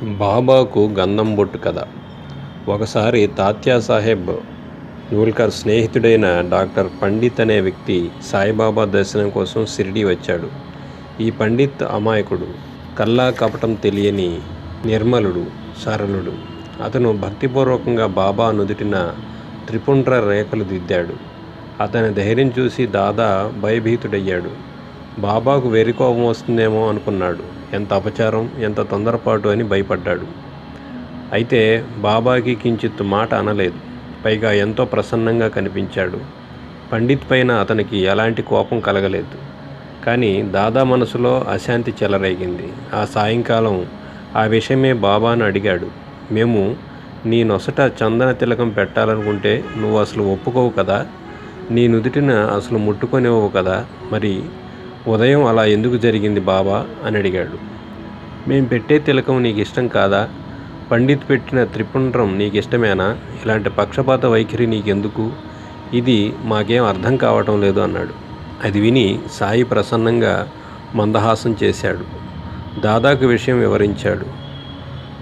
బాబాకు గంధం బొట్టు కథ. ఒకసారి తాత్యా సాహెబ్ నూల్కర్ స్నేహితుడైన డాక్టర్ పండిత్ అనే వ్యక్తి సాయిబాబా దర్శనం కోసం షిరిడి వచ్చాడు. ఈ పండిత్ అమాయకుడు కల్లా కపటం తెలియని నిర్మలుడు సరళుడు అతను భక్తిపూర్వకంగా బాబా నుదుటిన త్రిపుండ్ర రేఖలు దిద్దాడు. అతని ధైర్యం చూసి దాదా భయభీతుడయ్యాడు. బాబాకు వెరికోపం వస్తుందేమో అనుకున్నాడు. ఎంత అపచారం ఎంత తొందరపాటు అని భయపడ్డాడు. అయితే బాబాకి కించిత్ మాట అనలేదు. పైగా ఎంతో ప్రసన్నంగా కనిపించాడు. పండిత్ పైన అతనికి ఎలాంటి కోపం కలగలేదు. కానీ దాదా మనసులో అశాంతి చెలరేగింది. ఆ సాయంకాలం ఆ విషయమే బాబాను అడిగాడు. మేము నీ నొసట చందన తిలకం పెట్టాలనుకుంటే నువ్వు అసలు ఒప్పుకోవు కదా? నీ నుదుటిన అసలు ముట్టుకొనివ్వవు కదా? మరి ఉదయం అలా ఎందుకు జరిగింది బాబా? అని అడిగాడు. మేం పెట్టే తిలకం నీకు ఇష్టం కాదా? పండిత్ పెట్టిన త్రిపుండ్రం నీకు ఇష్టమేనా ఇలాంటి పక్షపాత వైఖరి నీకెందుకు? ఇది మాకేం అర్థం కావటం లేదు అన్నాడు. అది విని సాయి ప్రసన్నంగా మందహాసం చేశాడు. దాదాకు విషయం వివరించాడు.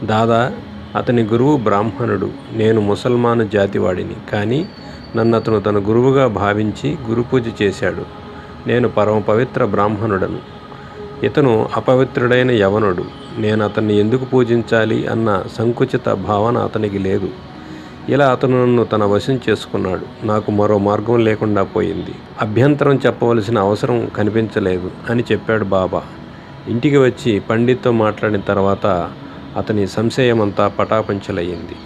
దాదా అతని గురువు బ్రాహ్మణుడు. నేను ముసల్మాను జాతివాడిని. కానీ నన్ను అతను తన గురువుగా భావించి గురుపూజ చేశాడు. నేను పరమ పవిత్ర బ్రాహ్మణుడను. ఇతను అపవిత్రుడైన యవనుడు. నేను అతన్ని ఎందుకు పూజించాలి అన్న సంకుచిత భావన అతనికి లేదు. ఇలా అతను నన్ను తన వశం చేసుకున్నాడు. నాకు మరో మార్గం లేకుండా పోయింది. అభ్యంతరం చెప్పవలసిన అవసరం కనిపించలేదు అని చెప్పాడు బాబా. ఇంటికి వచ్చి పండిత్తో మాట్లాడిన తర్వాత అతని సంశయమంతా పటాపంచలయ్యింది.